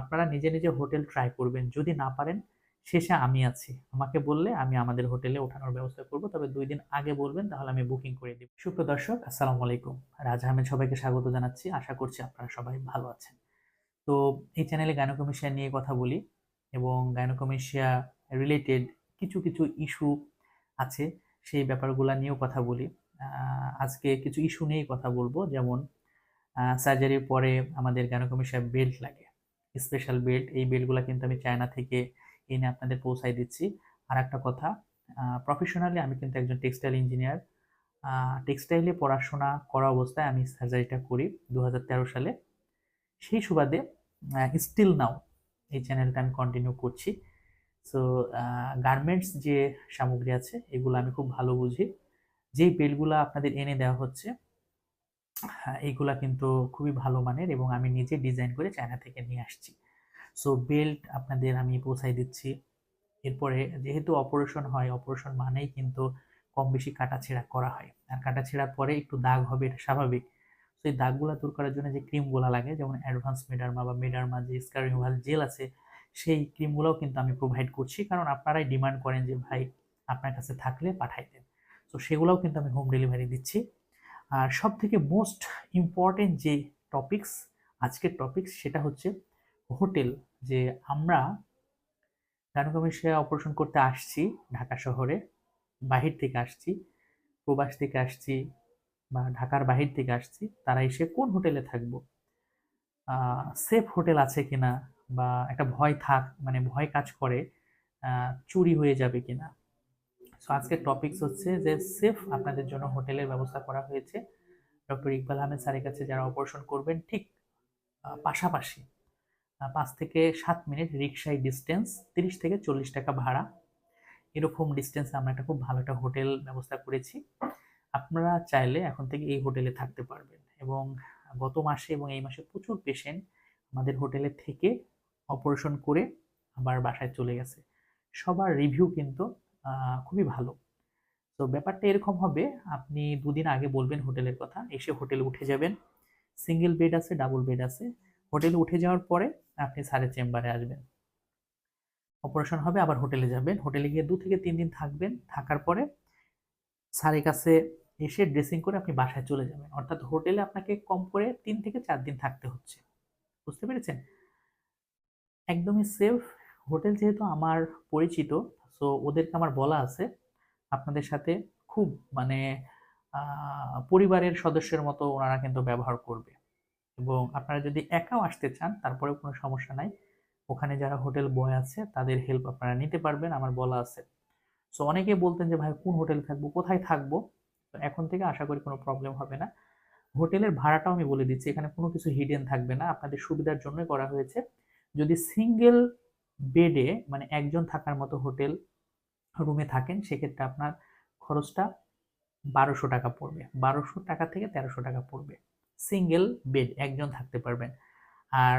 আপনারা নিজে নিজে হোটেল ট্রাই করবেন। যদি না পারেন, শেষে আমি আছি। আমাকে বললে আমি আমাদের হোটেলে ওঠানোর ব্যবস্থা করব। তবে দুই দিন আগে বলবেন, তাহলে আমি বুকিং করে দিব। সুপ্রিয় দর্শক, আসসালামু আলাইকুম। রাজ আহমেদ সবাইকে স্বাগত জানাচ্ছি। আশা করছি আপনারা সবাই ভালো আছেন। তো এই চ্যানেলে গাইনোকমেশিয়া নিয়ে কথা বলি এবং গাইনোকমেশিয়া রিলেটেড কিছু কিছু ইস্যু আছে। সেই ব্যাপারগুলো নিয়েও কথা বলি। আজকে কিছু ইস্যু নিয়েই কথা বলব। যেমন সার্জারির পরে আমাদের গাইনোকমেশিয়া বেল্ট লাগে। স্পেশাল বেল্ট এই বেল্টগুলো কিন্তু আমি চায়না থেকে এনে আপনাদের পৌঁছাই দিচ্ছি। আর একটা কথা প্রফেশনালি আমি কিন্তু একজন টেক্সটাইল ইঞ্জিনিয়ার টেক্সটাইলে পড়াশোনা করা অবস্থায় আমি সার্জারিটা করি দু হাজার তেরো সালে। সেই সুবাদে স্টিল নাও এই চ্যানেলটা আমি কন্টিনিউ করছি। সো গার্মেন্টস যে সামগ্রী আছে, এগুলো আমি খুব ভালো বুঝি। যেই বেলগুলো আপনাদের এনে দেওয়া হচ্ছে এইগুলা কিন্তু খুবই ভালো মানের এবং আমি নিজে ডিজাইন করে চায়না থেকে নিয়ে আসছি। সো বেল্ট আপনাদের আমি পৌঁছাই দিচ্ছি। এরপরে যেহেতু অপারেশন হয় অপারেশন মানেই কিন্তু কম বেশি কাটাছেঁড়া করা হয়। আর কাটাছেঁড়ার পরে একটু দাগ হবে, এটা স্বাভাবিক। তো এই দাগগুলো দূর করার জন্য যে ক্রিমগুলো লাগে, যেমন অ্যাডভান্স মেডারমা বা মেডারমা যে স্কার রিমুভাল জেল আছে, সেই ক্রিমগুলোও কিন্তু আমি প্রোভাইড করছি। কারণ আপনারাই ডিমান্ড করেন যে, ভাই, আপনার কাছে থাকলে পাঠাই দেন তো সেগুলোও কিন্তু আমি হোম ডেলিভারি দিচ্ছি। আর সব থেকে মোস্ট ইম্পর্টেন্ট যে টপিকস আজকের টপিকস সেটা হচ্ছে হোটেল, যে আমরা গানুকামেশিয়া অপারেশন করতে আসছি ঢাকা শহরে, বাহির থেকে আসছি, প্রবাস থেকে আসছি বা ঢাকার বাহির থেকে আসছি, তারা এসে কোন হোটেলে থাকব? সেফ হোটেল আছে কিনা বা একটা ভয় থাক মানে ভয় কাজ করে চুরি হয়ে যাবে কিনা? সো আজকের টপিকস হচ্ছে যে সেফ আপনাদের জন্য হোটেলের ব্যবস্থা করা হয়েছে। ডক্টর ইকবাল আহমেদ স্যারের কাছে যারা অপারেশন করবেন, ঠিক পাশাপাশি পাঁচ থেকে সাত মিনিট রিক্সায় ডিস্টেন্স তিরিশ থেকে চল্লিশ টাকা ভাড়া। এরকম ডিস্টেন্সে আমরা একটা খুব ভালো একটা হোটেল ব্যবস্থা করেছি। আপনারা চাইলে এখন থেকে এই হোটেলে থাকতে পারবেন এবং গত মাসে এবং এই মাসে প্রচুর পেশেন্ট আমাদের হোটেলে থেকে অপারেশন করে আবার বাসায় চলে গেছে। সবার রিভিউ কিন্তু খুবই ভালো। তো ব্যাপারটা এরকম হবে, আপনি দুদিন আগে বলবেন হোটেলের কথা, এসে হোটেলে উঠে যাবেন। সিঙ্গেল বেড আছে, ডাবল বেড আছে। হোটেলে উঠে যাওয়ার পরে আপনি স্যারের চেম্বারে আসবেন। অপারেশন হবে, আবার হোটেলে যাবেন। হোটেলে গিয়ে দু থেকে তিন দিন থাকবেন। থাকার পরে স্যারের কাছে এসে ড্রেসিং করে আপনি বাসায় চলে যাবেন। অর্থাৎ হোটেলে আপনাকে কম করে তিন থেকে চার দিন থাকতে হচ্ছে। বুঝতে পেরেছেন? একদমই সেফ হোটেল যেহেতু আমার পরিচিত সো ওদেরকে আমার বলা আছে, আপনাদের সাথে খুব মানে পরিবারের সদস্যের মতো ওনারা কিন্তু ব্যবহার করবে। এবং আপনারা যদি একাও আসতে চান, তারপরেও কোনো সমস্যা নাই। ওখানে যারা হোটেল বয় আছে, তাদের হেল্প আপনারা নিতে পারবেন, আমার বলা আছে। সো অনেকে বলতেন যে, ভাই, কোন হোটেল থাকব? কোথায় থাকব? তো এখন থেকে আশা করি কোনো প্রবলেম হবে না। হোটেলের ভাড়াটাও আমি বলে দিচ্ছি, এখানে কোনো কিছু হিডেন থাকবে না। আপনাদের সুবিধার জন্যই করা হয়েছে। যদি সিঙ্গেল বেডে মানে একজন থাকার মতো হোটেল রুমে থাকেন, সেক্ষেত্রে আপনার খরচটা বারোশো টাকা পড়বে। বারোশো টাকা থেকে তেরোশো টাকা পড়বে। সিঙ্গেল বেড একজন থাকতে পারবেন। আর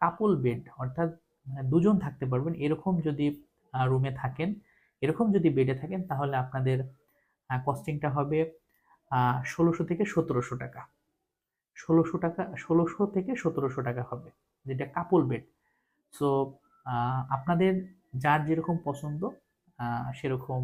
কাপল বেড অর্থাৎ মানে দুজন থাকতে পারবেন। এরকম যদি রুমে থাকেন, এরকম যদি বেডে থাকেন, তাহলে আপনাদের কস্টিংটা হবে ষোলোশো থেকে সতেরোশো টাকা। ষোলোশো টাকা, ষোলোশো থেকে সতেরোশো টাকা হবে, যেটা কাপল বেড সো আপনাদের যার যেরকম পছন্দ সেরকম